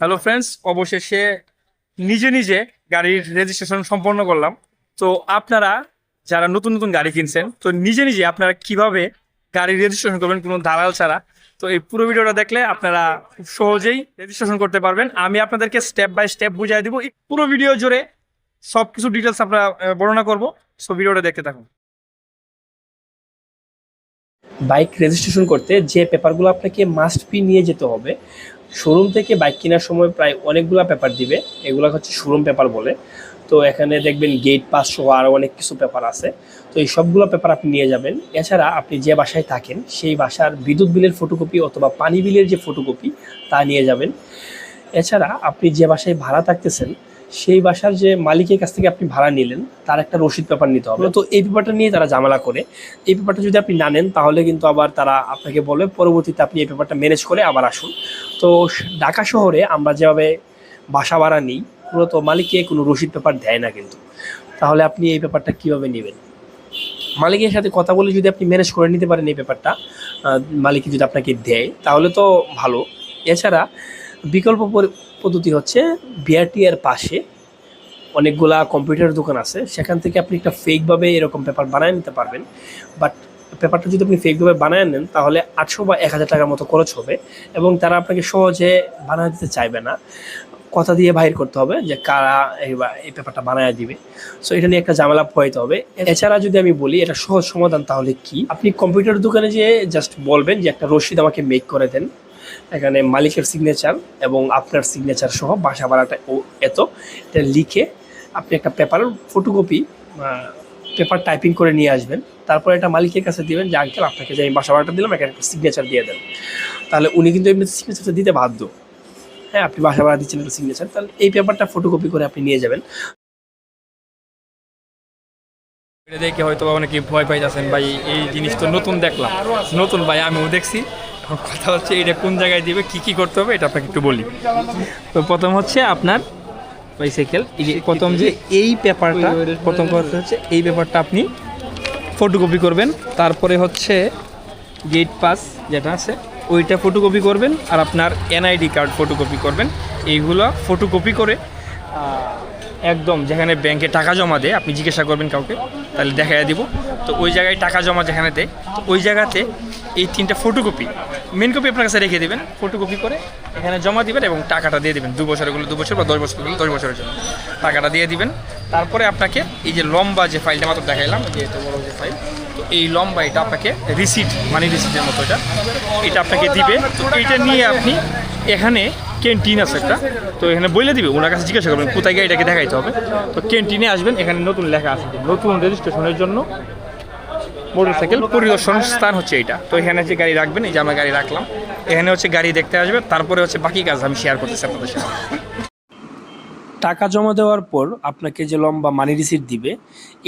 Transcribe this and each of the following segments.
Hello friends অবশেষে নিজে নিজে গাড়ির রেজিস্ট্রেশন সম্পন্ন করলাম। তো আপনারা যারা নতুন নতুন গাড়ি কিনছেন, তো নিজে নিজে আপনারা কীভাবে গাড়ি রেজিস্ট্রেশন করবেন কোনো দালাল ছাড়া, তো এই পুরো ভিডিওটা দেখলে আপনারা খুব সহজেই রেজিস্ট্রেশন করতে পারবেন। আমি আপনাদেরকে স্টেপ বাই স্টেপ বুঝাই দিব। এই পুরো ভিডিও জুড়ে সব কিছু ডিটেলস আমরা বর্ণনা করব। সো ভিডিওটা দেখতে থাকুন। বাইক রেজিস্ট্রেশন করতে যে পেপারগুলো আপনাকে মাস্ট বি নিয়ে যেতে হবে শোরুম থেকে বাইক কেনার সময় প্রায় অনেকগুলো পেপার দিবে। এগুলো হচ্ছে শোরুম পেপার বলে। তো এখানে দেখবেন গেট পাস সহ আরও অনেক কিছু পেপার আছে। তো এই সবগুলো পেপার আপনি নিয়ে যাবেন। এছাড়া আপনি যে বাসায় থাকেন, সেই বাসার বিদ্যুৎ বিলের ফটোকপি অথবা পানি বিলের যে ফটোকপি তা নিয়ে যাবেন। এছাড়া আপনি যে বাসায় ভাড়া থাকতেছেন সেই বাসার যে মালিকের কাছ থেকে আপনি ভাড়া নিলেন, তার একটা রসিদ পেপার নিতে হবে। তো এই পেপারটা নিয়ে তারা ঝামেলা করে। এই পেপারটা যদি আপনি না নেন, তাহলে কিন্তু আবার তারা আপনাকে বলে পরবর্তীতে আপনি এই পেপারটা ম্যানেজ করে আবার আসুন। তো ঢাকা শহরে আমরা যেভাবে বাসা ভাড়া নিই, মূলত মালিককে কোনো রসিদ পেপার দেয় না কিন্তু। তাহলে আপনি এই পেপারটা কীভাবে নেবেন? মালিকের সাথে কথা বলে যদি আপনি ম্যানেজ করে নিতে পারেন এই পেপারটা মালিক যদি আপনাকে দেয়, তাহলে তো ভালো। এছাড়া বিকল্প পদ্ধতি হচ্ছে বিআরটি এর পাশে অনেকগুলা কম্পিউটার দোকান আছে। সেখান থেকে আপনি একটা ফেকভাবে এরকম পেপার বানায় নিতে পারবেন। বাট পেপারটা যদি আপনি ফেকভাবে বানায় নেন, তাহলে আটশো বা এক হাজার টাকার মতো খরচ হবে এবং তারা আপনাকে সহজে বানায় দিতে চাইবে না। কথা দিয়ে বাহির করতে হবে যে কারা এই পেপারটা বানায় দিবে। সো এটা নিয়ে একটা ঝামেলা পোহাইতে হবে। এছাড়া যদি আমি বলি, এটা সহজ সমাধান তাহলে কি? আপনি কম্পিউটার দোকানে যে জাস্ট বলবেন যে একটা রসিদ আমাকে মেক করে দেন। এখানে মালিকের সিগনেচার এবং আপনার সিগনেচার সহ বাসা ভাড়াটা ও এত। এটা লিখে আপনি একটা পেপার ফটোকপি পেপার টাইপিং করে নিয়ে আসবেন। তারপরে এটা মালিকের কাছে দিবেন যে, আঙ্কেল, আপনাকে যে আমি বাসা ভাড়াটা দিলাম, এখানে একটা সিগনেচার দিয়ে দেন। তাহলে উনি কিন্তু এমনি সিগনেচারটা দিতে বাধ্য। হ্যাঁ আপনি বাসা ভাড়া দিচ্ছেন একটা সিগনেচার তাহলে এই পেপারটা ফটোকপি করে আপনি নিয়ে যাবেন। দেখে হয়তো অনেকে ভয় পাইতেছেন, ভাই, এই জিনিস তো নতুন দেখলাম। নতুন ভাই, আমিও দেখছি। এখন কথা হচ্ছে এটা কোন জায়গায় দিবে কি কি করতে হবে এটা আপনাকে একটু বলি। তো প্রথম হচ্ছে আপনার বাইসাইকেল প্রথম যে এই পেপারটা প্রথম কথা হচ্ছে এই পেপারটা আপনি ফটোকপি করবেন তারপরে হচ্ছে গেট পাস যেটা আছে ওইটা ফটোকপি করবেন আর আপনার এনআইডি কার্ড ফটোকপি করবেন এইগুলো ফটোকপি করে একদম যেখানে ব্যাংকে টাকা জমা দেয় আপনি জিজ্ঞাসা করবেন কাউকে তাহলে দেখা দিব। তো ওই জায়গায় টাকা জমা যেখানে দেয় তো ওই জায়গাতে এই তিনটা ফটোকপি মেন কপি আপনার কাছে রেখে দেবেন ফটোকপি করে এখানে জমা দিবেন এবং টাকাটা দিয়ে দেবেন, দু বছরগুলো, দু বছর বা দশ বছরগুলো, দশ বছরের জন্য। টাকাটা দিয়ে দিবেন। তারপরে আপনাকে এই যে লম্বা যে ফাইলটা মাত্র দেখাইলাম যে এত বড় যে ফাইল তো এই লম্বা এটা আপনাকে রিসিট মানি রিসিটের মতো এটা এটা আপনাকে দিবে। তো এইটা নিয়ে আপনি এখানে ক্যান্টিন আছে একটা, তো এখানে বলে দিবে, ওনার কাছে জিজ্ঞাসা করবেন, কোথায় গিয়ে এটাকে দেখাইতে হবে। তো ক্যান্টিনে আসবেন, এখানে নতুন লেখা আছে, নতুন রেজিস্ট্রেশনের জন্য। মোটরসাইকেল পরিদর্শন স্থান হচ্ছে এটা তো এখানে যে গাড়ি রাখবেন, এই যে আমরা গাড়ি রাখলাম, এখানে হচ্ছে গাড়ি দেখতে আসবে, তারপরে হচ্ছে বাকি কাজ আমি শেয়ার করতেছি আপনাদের সাথে টাকা জমা দেওয়ার পর আপনাকে যে লম্বা মানি রিসিট দিবে,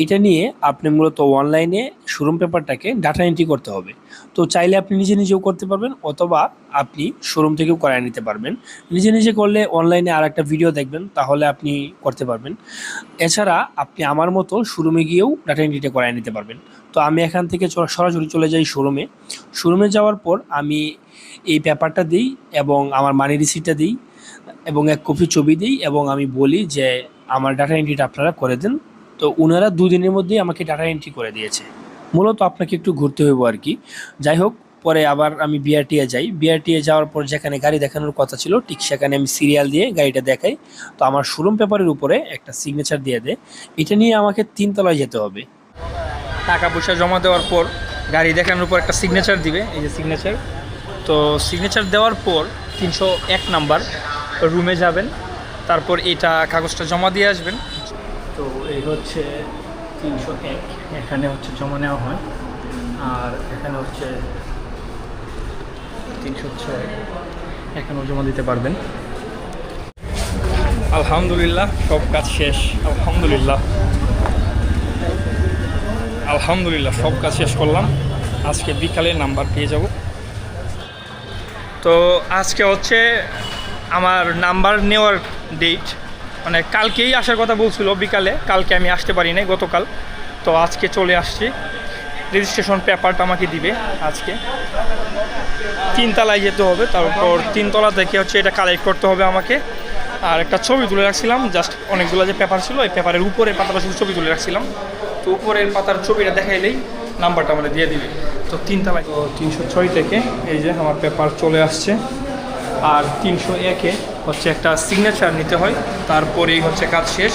এটা নিয়ে আপনি মূলত অনলাইনে শোরুম পেপারটাকে ডাটা এন্ট্রি করতে হবে। তো চাইলে আপনি নিজে নিজেও করতে পারবেন অথবা আপনি শোরুম থেকেও করায় নিতে পারবেন। নিজে নিজে করলে অনলাইনে আর একটা ভিডিও দেখবেন, তাহলে আপনি করতে পারবেন। এছাড়া আপনি আমার মতো শোরুমে গিয়েও ডাটা এন্ট্রিটা করায় নিতে পারবেন। তো আমি এখান থেকে সরাসরি চলে যাই শোরুমে শোরুমে যাওয়ার পর আমি এই পেপারটা দিই এবং আমার মানি রিসিটটা দিই। এবং এক কপি ছবি দিই এবং আমি বলি যে আমার ডাটা এন্ট্রিটা আপনারা করে দেন। তো ওনারা দুদিনের মধ্যেই আমাকে ডাটা এন্ট্রি করে দিয়েছে। মূলত আপনাকে একটু ঘুরতে হইব আর কি। যাই হোক, পরে আবার আমি বিআরটিএ যাই। বিআরটিএ যাওয়ার পর যেখানে গাড়ি দেখানোর কথা ছিল, ঠিক সেখানে আমি সিরিয়াল দিয়ে গাড়িটা দেখাই। তো আমার শোরুম পেপারের উপরে একটা সিগনেচার দিয়ে দেয়। এটা নিয়ে আমাকে তিনতলায় যেতে হবে। টাকা পয়সা জমা দেওয়ার পর গাড়ি দেখানোর পর একটা সিগনেচার দিবে, এই যে সিগনেচার তো সিগনেচার দেওয়ার পর তিনশো এক নাম্বার রুমে যাবেন তারপর এটা কাগজটা জমা দিয়ে আসবেন। তো এই হচ্ছে তিনশো এক এখানে হচ্ছে জমা নেওয়া হয়। আর এখানে হচ্ছে তিনশো ছয় এখানেও জমা দিতে পারবেন। আলহামদুলিল্লাহ সব কাজ শেষ। আলহামদুলিল্লাহ। আলহামদুলিল্লাহ সব কাজ শেষ করলাম। আজকে বিকালে নাম্বার পেয়ে যাব। তো আজকে হচ্ছে আমার নাম্বার নেওয়ার ডেট মানে কালকেই আসার কথা বলছিল বিকালে, কালকে আমি আসতে পারি নাই গতকাল। তো আজকে চলে আসছি। রেজিস্ট্রেশন পেপারটা আমাকে দিবে আজকে। তিনতলায় যেতে হবে, তারপর তিনতলা থেকে হচ্ছে এটা কালেক্ট করতে হবে আমাকে। আর একটা ছবি তুলে রাখছিলাম জাস্ট অনেকগুলো যে পেপার ছিল এই পেপারের উপরের পাতাটা শুধু ছবি তুলে রাখছিলাম। তো উপরের পাতার ছবিটা দেখাইলেই নাম্বারটা আমাদের দিয়ে দিবে। তো তিনতলায়। তো তিনশো ছয় থেকে এই যে আমার পেপার চলে আসছে। আর তিনশো একে হচ্ছে একটা সিগনেচার নিতে হয়। তারপরেই হচ্ছে কাজ শেষ।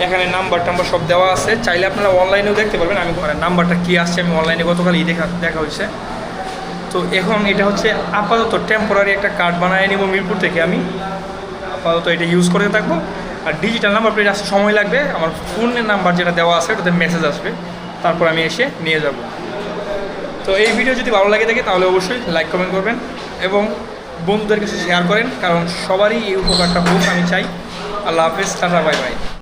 এখানে নাম্বার টাম্বার সব দেওয়া আছে। চাইলে আপনারা অনলাইনেও দেখতে পারবেন। আমি নাম্বারটা কী আসছে আমি অনলাইনে গতকালই দেখা দেখা হয়েছে। তো এখন এটা হচ্ছে আপাতত টেম্পোরারি একটা কার্ড বানিয়ে নিব মিরপুর থেকে আমি। আপাতত এটা ইউজ করে থাকব। আর ডিজিটাল নাম্বার প্লেট আসতে সময় লাগবে। আমার ফোনের নাম্বার যেটা দেওয়া আছে, ওটাতে মেসেজ আসবে। তারপর আমি এসে নিয়ে যাব। তো এই ভিডিও যদি ভালো লাগে থাকে, তাহলে অবশ্যই লাইক কমেন্ট করবেন। এবং বন্ধুদের কাছে শেয়ার করেন, কারণ সবারই এই উপকারটা হোক, আমি চাই। আল্লাহ হাফেজ, টাটা, বাই বাই।